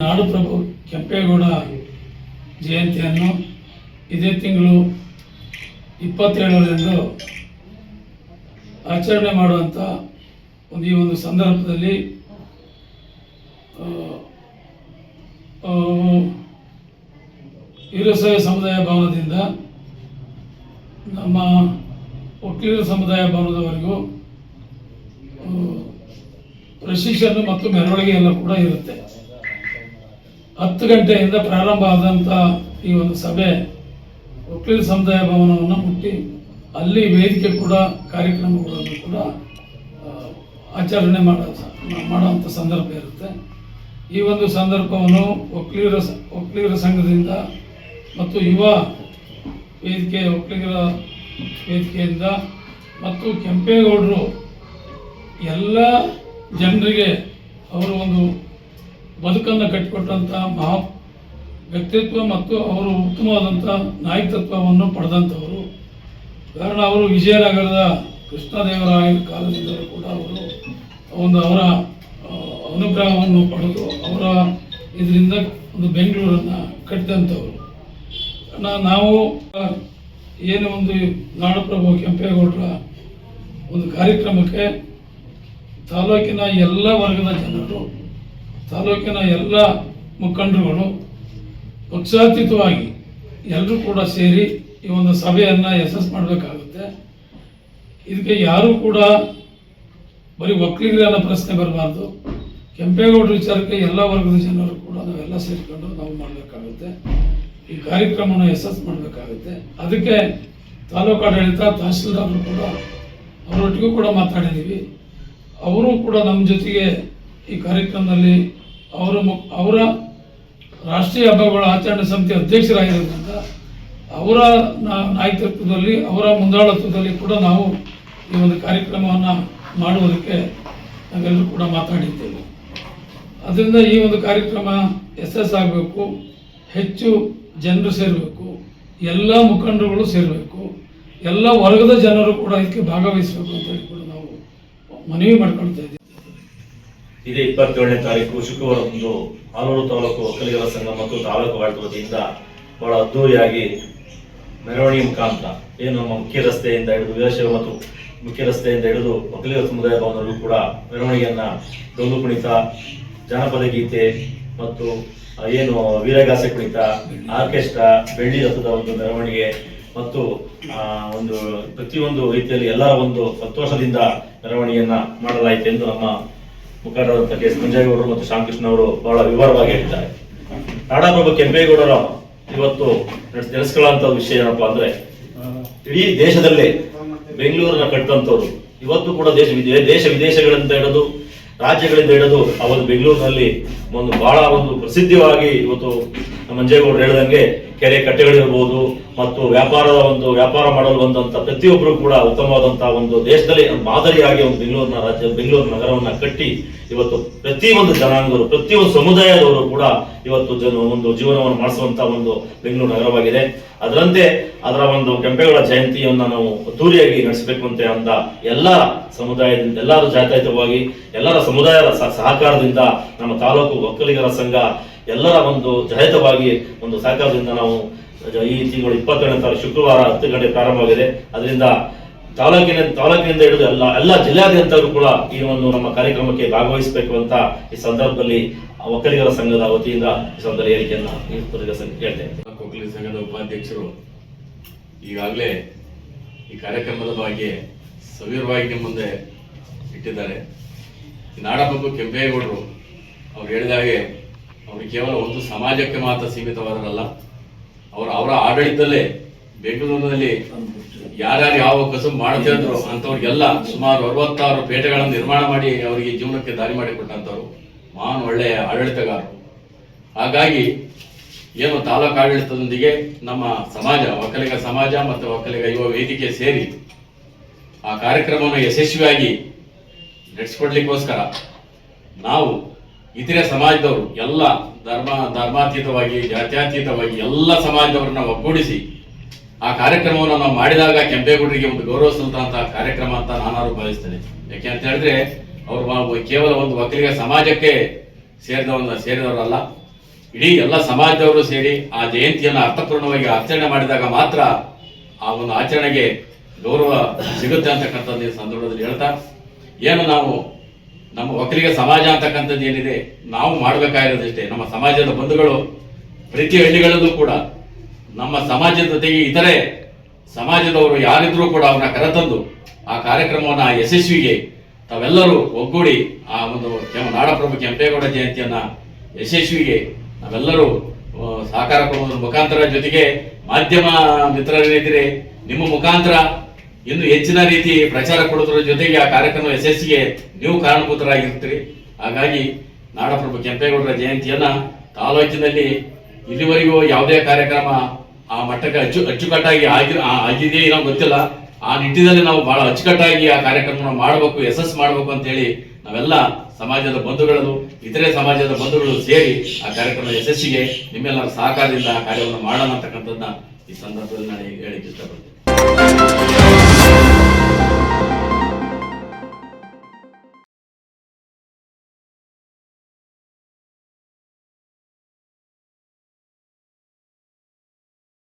ನಾಡುಪ್ರಭು ಕೆಂಪೇಗೌಡ ಜಯಂತಿಯನ್ನು ಇದೇ ತಿಂಗಳು ಇಪ್ಪತ್ತೇಳರಂದು ಆಚರಣೆ ಮಾಡುವಂಥ ಒಂದು ಈ ಒಂದು ಸಂದರ್ಭದಲ್ಲಿ ವೀರಶೈವ ಸಮುದಾಯ ಭವನದಿಂದ ನಮ್ಮ ವಕೀಲರ ಸಮುದಾಯ ಭವನದವರೆಗೂ ಪ್ರಶಿಕ್ಷಣ ಮತ್ತು ಮೆರವಣಿಗೆ ಎಲ್ಲ ಕೂಡ ಇರುತ್ತೆ. ಹತ್ತು ಗಂಟೆಯಿಂದ ಪ್ರಾರಂಭ ಆದಂಥ ಈ ಒಂದು ಸಭೆ ವಕೀಲ ಸಮುದಾಯ ಭವನವನ್ನು ಮುಟ್ಟಿ ಅಲ್ಲಿ ವೇದಿಕೆ ಕೂಡ, ಕಾರ್ಯಕ್ರಮಗಳನ್ನು ಕೂಡ ಆಚರಣೆ ಮಾಡೋ ಮಾಡುವಂಥ ಸಂದರ್ಭ ಇರುತ್ತೆ. ಈ ಒಂದು ಸಂದರ್ಭವನ್ನು ವಕೀಲರ ಸ- ವಕೀಲರ ಸಂಘದಿಂದ ಮತ್ತು ಯುವ ವೇದಿಕೆ, ವಕೀಲರ ವೇದಿಕೆಯಿಂದ ಮತ್ತು ಕೆಂಪೇಗೌಡರು ಎಲ್ಲ ಜನರಿಗೆ ಅವರು ಒಂದು ಬದುಕನ್ನು ಕಟ್ಟಿಕೊಟ್ಟಂಥ ಮಹಾ ವ್ಯಕ್ತಿತ್ವ ಮತ್ತು ಅವರು ಉತ್ತಮವಾದಂಥ ನಾಯಕತ್ವವನ್ನು ಪಡೆದಂಥವರು. ಕಾರಣ ಅವರು ವಿಜಯನಗರದ ಕೃಷ್ಣದೇವರಾಯ ಕಾಲದಿಂದಲೂ ಕೂಡ ಅವರು ಒಂದು ಅವರ ಅನುಗ್ರಹವನ್ನು ಪಡೆದು ಅವರ ಇದರಿಂದ ಒಂದು ಬೆಂಗಳೂರನ್ನು ಕಟ್ಟಿದಂಥವರು. ನಾವು ಏನು ಒಂದು ನಾಡಪ್ರಭು ಕೆಂಪೇಗೌಡರ ಒಂದು ಕಾರ್ಯಕ್ರಮಕ್ಕೆ ತಾಲೂಕಿನ ಎಲ್ಲ ವರ್ಗದ ಜನರು ತಾಲೂಕಿನ ಎಲ್ಲ ಮುಖಂಡರುಗಳು ಪಕ್ಷಾತೀತವಾಗಿ ಎಲ್ಲರೂ ಕೂಡ ಸೇರಿ ಈ ಒಂದು ಸಭೆಯನ್ನು ಯಶಸ್ಸು ಮಾಡಬೇಕಾಗುತ್ತೆ. ಇದಕ್ಕೆ ಯಾರೂ ಕೂಡ ಬರೀ ಒಕ್ಕಲಿಗರನ್ನ ಪ್ರಶ್ನೆ ಬರಬಾರ್ದು. ಕೆಂಪೇಗೌಡರ ವಿಚಾರಕ್ಕೆ ಎಲ್ಲ ವರ್ಗದ ಜನರು ಕೂಡ ನಾವೆಲ್ಲ ಸೇರಿಕೊಂಡು ನಾವು ಮಾಡಬೇಕಾಗುತ್ತೆ. ಈ ಕಾರ್ಯಕ್ರಮನ ಯಶಸ್ಸು ಮಾಡಬೇಕಾಗುತ್ತೆ. ಅದಕ್ಕೆ ತಾಲೂಕು ಆಡಳಿತ ತಹಸೀಲ್ದಾರರು ಕೂಡ ಅವರೊಟ್ಟಿಗೂ ಕೂಡ ಮಾತಾಡಿದ್ದೀವಿ. ಅವರು ಕೂಡ ನಮ್ಮ ಜೊತೆಗೆ ಈ ಕಾರ್ಯಕ್ರಮದಲ್ಲಿ ಅವರ ಅವರ ರಾಷ್ಟ್ರೀಯ ಹಬ್ಬಗಳ ಆಚರಣೆ ಸಮಿತಿ ಅಧ್ಯಕ್ಷರಾಗಿರೋದ್ರಿಂದ ಅವರ ನಾಯಕತ್ವದಲ್ಲಿ, ಅವರ ಮುಂದಾಳತ್ವದಲ್ಲಿ ಕೂಡ ನಾವು ಈ ಒಂದು ಕಾರ್ಯಕ್ರಮವನ್ನು ಮಾಡುವುದಕ್ಕೆ ನಾವೆಲ್ಲರೂ ಕೂಡ ಮಾತಾಡಿದ್ದೇವೆ. ಅದರಿಂದ ಈ ಒಂದು ಕಾರ್ಯಕ್ರಮ ಯಶಸ್ಸಾಗಬೇಕು ಹೆಚ್ಚು ಜನರು ಸೇರಬೇಕು, ಎಲ್ಲ ಮುಖಂಡರುಗಳು ಸೇರಬೇಕು, ಎಲ್ಲ ವರ್ಗದ ಜನರು ಕೂಡ ಇದಕ್ಕೆ ಭಾಗವಹಿಸಬೇಕು ಅಂತ ಹೇಳಿ ಕೂಡ ನಾವು ಮನವಿ ಮಾಡ್ಕೊಳ್ತಾ ಇದ್ದೀವಿ. ಇದೇ ಇಪ್ಪತ್ತೇಳನೇ ತಾರೀಕು ಶುಕ್ರವಾರದಂದು ಆಲೂರು ತಾಲೂಕು ಒಕ್ಕಲಿಗರ ಸಂಘ ಮತ್ತು ತಾಲೂಕು ಆಡಳಿತ ವತಿಯಿಂದ ಬಹಳ ಅದ್ದೂರಿಯಾಗಿ ಮೆರವಣಿಗೆ ಮುಖಾಂತರ ಏನು ನಮ್ಮ ಮುಖ್ಯ ರಸ್ತೆಯಿಂದ ಹಿಡಿದು ವೀರಶೈವ ಮತ್ತು ಮುಖ್ಯ ರಸ್ತೆಯಿಂದ ಹಿಡಿದು ಒಕ್ಕಲಿಗರ ಸಮುದಾಯ ಭವನವರೆಗೂ ಕೂಡ ಮೆರವಣಿಗೆಯನ್ನ ಡೊಳ್ಳು ಕುಣಿತ, ಜಾನಪದ ಗೀತೆ ಮತ್ತು ಏನು ವೀರಗಾಸೆ ಕುಣಿತ, ಆರ್ಕೆಸ್ಟ್ರಾ, ಬೆಳ್ಳಿ ರಥದ ಒಂದು ಮೆರವಣಿಗೆ ಮತ್ತು ಒಂದು ಪ್ರತಿಯೊಂದು ರೀತಿಯಲ್ಲಿ ಎಲ್ಲರ ಒಂದು ಸಂತೋಷದಿಂದ ಮೆರವಣಿಗೆಯನ್ನ ಮಾಡಲಾಯಿತು ಎಂದು ನಮ್ಮ ಮುಖಂಡರಾದಂಥ ಕೆ ಎಸ್ ಮಂಜೇಗೌಡರು ಮತ್ತು ಶ್ಯಾಮಕೃಷ್ಣ ಅವರು ಬಹಳ ವಿವರವಾಗಿ ಹೇಳಿದ್ದಾರೆ. ನಾಡಪ್ರಭು ಕೆಂಪೇಗೌಡರ ಇವತ್ತು ನೆಲೆಸ್ಕೊಳ್ಳುವಂತ ವಿಷಯ ಏನಪ್ಪಾ ಅಂದ್ರೆ, ಇಡೀ ದೇಶದಲ್ಲೇ ಬೆಂಗಳೂರನ್ನ ಕಟ್ಟಂತವ್ರು ಇವತ್ತು ಕೂಡ ದೇಶ ದೇಶ ವಿದೇಶಗಳಿಂದ ಹಿಡಿದು ರಾಜ್ಯಗಳಿಂದ ಹಿಡಿದು ಅವರು ಬೆಂಗಳೂರಿನಲ್ಲಿ ಒಂದು ಬಹಳ ಒಂದು ಪ್ರಸಿದ್ಧವಾಗಿ ಇವತ್ತು ಮಂಜೇಗೌಡರು ಹೇಳಿದಂಗೆ ಕೆರೆ ಕಟ್ಟೆಗಳಿರ್ಬೋದು ಮತ್ತು ವ್ಯಾಪಾರದ ಒಂದು, ವ್ಯಾಪಾರ ಮಾಡಲು ಬಂದಂತ ಪ್ರತಿಯೊಬ್ಬರು ಕೂಡ ಉತ್ತಮವಾದಂತಹ ಒಂದು ದೇಶದಲ್ಲಿ ಮಾದರಿಯಾಗಿ ಒಂದು ಬೆಂಗಳೂರಿನ ರಾಜ್ಯ, ಬೆಂಗಳೂರು ನಗರವನ್ನ ಕಟ್ಟಿ ಇವತ್ತು ಪ್ರತಿಯೊಂದು ಜನಾಂಗರು ಪ್ರತಿಯೊಂದು ಸಮುದಾಯದವರು ಕೂಡ ಇವತ್ತು ಜನ ಒಂದು ಜೀವನವನ್ನು ಮಾಡಿಸುವಂತ ಒಂದು ಬೆಂಗಳೂರು ನಗರವಾಗಿದೆ. ಅದರಂತೆ ಅದರ ಒಂದು ಕೆಂಪೇಗೌಡ ಜಯಂತಿಯನ್ನು ನಾವು ಅದ್ದೂರಿಯಾಗಿ ನಡೆಸಬೇಕು ಅಂತ ಅಂದ ಎಲ್ಲ ಸಮುದಾಯದಿಂದ, ಎಲ್ಲರೂ ಜಾತ್ಯತೀತವಾಗಿ, ಎಲ್ಲರ ಸಮುದಾಯದ ಸಹಕಾರದಿಂದ ನಮ್ಮ ತಾಲೂಕು ಒಕ್ಕಲಿಗರ ಸಂಘ ಎಲ್ಲರ ಒಂದು ಜಯತವಾಗಿ ಒಂದು ಸಹಕಾರದಿಂದ ನಾವು ಈ ತಿಂಗಳು ಇಪ್ಪತ್ತೇಳನೇ ತಾರೀಕು ಶುಕ್ರವಾರ ಹತ್ತು ಗಂಟೆ ಪ್ರಾರಂಭವಾಗಿದೆ. ಅದರಿಂದ ತಾಲೂಕಿನ ತಾಲೂಕಿನಿಂದ ಹಿಡಿದು ಎಲ್ಲ ಎಲ್ಲ ಜಿಲ್ಲಾದ್ಯಂತರು ಕೂಡ ಈ ಒಂದು ನಮ್ಮ ಕಾರ್ಯಕ್ರಮಕ್ಕೆ ಭಾಗವಹಿಸಬೇಕು ಅಂತ ಈ ಸಂದರ್ಭದಲ್ಲಿ ಒಕ್ಕಲಿಗರ ಸಂಘದ ವತಿಯಿಂದ ಈ ಸಂದರ್ಭ ಹೇಳಿಕೆಯನ್ನು ಒಕ್ಕಲಿಗರ ಹೇಳ್ತೇನೆ. ತಾಲೂಕು ಸಂಘದ ಉಪಾಧ್ಯಕ್ಷರು ಈಗಾಗಲೇ ಈ ಕಾರ್ಯಕ್ರಮದ ಬಗ್ಗೆ ಸವಿರವಾಗಿ ಮುಂದೆ ಇಟ್ಟಿದ್ದಾರೆ. ನಾಡಪ್ರಭು ಕೆಂಪೇಗೌಡರು ಅವ್ರು ಹೇಳಿದ ಹಾಗೆ ಅವರು ಕೇವಲ ಒಂದು ಸಮಾಜಕ್ಕೆ ಮಾತ್ರ ಸೀಮಿತವಾದರಲ್ಲ, ಅವರು ಅವರ ಆಡಳಿತದಲ್ಲೇ ಬೆಂಗಳೂರಿನಲ್ಲಿ ಯಾರ್ಯಾರು ಯಾವ ಕಸುಬು ಮಾಡ್ತಿದ್ರು ಅಂತವ್ರಿಗೆಲ್ಲ ಸುಮಾರು ಅರವತ್ತಾರು ಪೇಟೆಗಳನ್ನು ನಿರ್ಮಾಣ ಮಾಡಿ ಅವರಿಗೆ ಜೀವನಕ್ಕೆ ದಾರಿ ಮಾಡಿಕೊಟ್ಟಂಥವ್ರು ಮಹಾನ್ ಒಳ್ಳೆಯ ಆಡಳಿತಗಾರರು. ಹಾಗಾಗಿ ಏನು ತಾಲೂಕು ಆಡಳಿತದೊಂದಿಗೆ ನಮ್ಮ ಸಮಾಜ, ಒಕ್ಕಲಿಗ ಸಮಾಜ ಮತ್ತು ಒಕ್ಕಲಿಗ ಯುವ ವೇದಿಕೆ ಸೇರಿ ಆ ಕಾರ್ಯಕ್ರಮವನ್ನು ಯಶಸ್ವಿಯಾಗಿ ನಡೆಸಿಕೊಡ್ಲಿಕ್ಕೋಸ್ಕರ ನಾವು ಇತರೆ ಸಮಾಜದವರು ಎಲ್ಲ ಧರ್ಮ ಧರ್ಮಾತೀತವಾಗಿ, ಜಾತ್ಯಾತೀತವಾಗಿ ಎಲ್ಲ ಸಮಾಜದವರನ್ನ ಒಗ್ಗೂಡಿಸಿ ಆ ಕಾರ್ಯಕ್ರಮವನ್ನು ನಾವು ಮಾಡಿದಾಗ ಕೆಂಪೇಗೌಡರಿಗೆ ಒಂದು ಗೌರವ ಸಲ್ಲುವಂತಹ ಕಾರ್ಯಕ್ರಮ ಅಂತ ನಾನಾರು ಭಾವಿಸ್ತೇನೆ. ಯಾಕೆ ಅಂತ ಹೇಳಿದ್ರೆ, ಅವರು ಕೇವಲ ಒಂದು ಒಕ್ಕಲಿಗ ಸಮಾಜಕ್ಕೆ ಸೇರಿದವನ್ನ ಸೇರಿದವರಲ್ಲ. ಇಡೀ ಎಲ್ಲ ಸಮಾಜದವರು ಸೇರಿ ಆ ಜಯಂತಿಯನ್ನು ಅರ್ಥಪೂರ್ಣವಾಗಿ ಆಚರಣೆ ಮಾಡಿದಾಗ ಮಾತ್ರ ಆ ಒಂದು ಆಚರಣೆಗೆ ಗೌರವ ಸಿಗುತ್ತೆ ಅಂತಕ್ಕಂಥದ್ದು ಸಂದರ್ಭದಲ್ಲಿ ಹೇಳ್ತಾ. ಏನು ನಾವು ನಮ್ಮ ಒಕ್ಕಲಿಗ ಸಮಾಜ ಅಂತಕ್ಕಂಥದ್ದು ಏನಿದೆ, ನಾವು ಮಾಡಬೇಕಾಗಿರೋದಷ್ಟೇ. ನಮ್ಮ ಸಮಾಜದ ಬಂಧುಗಳು ಪ್ರತಿ ಹಳ್ಳಿಗಳಲ್ಲೂ ಕೂಡ ನಮ್ಮ ಸಮಾಜದ ಜೊತೆಗೆ ಇತರೆ ಸಮಾಜದವರು ಯಾರಿದ್ರೂ ಕೂಡ ಅವ್ರನ್ನ ಕರೆತಂದು ಆ ಕಾರ್ಯಕ್ರಮವನ್ನು ಆ ಯಶಸ್ವಿಗೆ ತಾವೆಲ್ಲರೂ ಒಗ್ಗೂಡಿ ಆ ಒಂದು ನಾಡಪ್ರಭು ಕೆಂಪೇಗೌಡ ಜಯಂತಿಯನ್ನ ಯಶಸ್ವಿಗೆ ನಾವೆಲ್ಲರೂ ಸಹಕಾರ ಕೊಡುವ ಮುಖಾಂತರ ಜೊತೆಗೆ ಮಾಧ್ಯಮ ಮಿತ್ರರೇನಿದ್ರೆ ನಿಮ್ಮ ಮುಖಾಂತರ ಇನ್ನು ಹೆಚ್ಚಿನ ರೀತಿ ಪ್ರಚಾರ ಕೊಡೋದ್ರ ಜೊತೆಗೆ ಆ ಕಾರ್ಯಕ್ರಮ ಯಶಸ್ಸಿಗೆ ನೀವು ಕಾರಣಭೂತರಾಗಿರ್ತೀರಿ. ಹಾಗಾಗಿ ನಾಡಪ್ರಭು ಕೆಂಪೇಗೌಡರ ಜಯಂತಿಯನ್ನ ತಾಲೂಕಿನಲ್ಲಿ ಇಲ್ಲಿವರೆಗೂ ಯಾವುದೇ ಕಾರ್ಯಕ್ರಮ ಆ ಮಟ್ಟಕ್ಕೆ ಅಚ್ಚು ಅಚ್ಚುಕಟ್ಟಾಗಿ ಆಗಿ ಆಗಿದೆಯೇ ಆಗಿದೆ ಏನೋ ಗೊತ್ತಿಲ್ಲ. ಆ ನಿಟ್ಟಿನಲ್ಲಿ ನಾವು ಬಹಳ ಅಚ್ಚುಕಟ್ಟಾಗಿ ಆ ಕಾರ್ಯಕ್ರಮವನ್ನು ಮಾಡಬೇಕು, ಯಶಸ್ಸು ಮಾಡಬೇಕು ಅಂತ ಹೇಳಿ ನಾವೆಲ್ಲ ಸಮಾಜದ ಬಂಧುಗಳನ್ನು, ಇತರೆ ಸಮಾಜದ ಬಂಧುಗಳು ಸೇರಿ ಆ ಕಾರ್ಯಕ್ರಮದ ಯಶಸ್ಸಿಗೆ ನಿಮ್ಮೆಲ್ಲರ ಸಹಕಾರದಿಂದ ಆ ಕಾರ್ಯವನ್ನು ಮಾಡೋಣ ಅಂತಕ್ಕಂಥದ್ದನ್ನ ಈ ಸಂದರ್ಭದಲ್ಲಿ ನಾನು ಇಷ್ಟಪಡ್ತೀನಿ.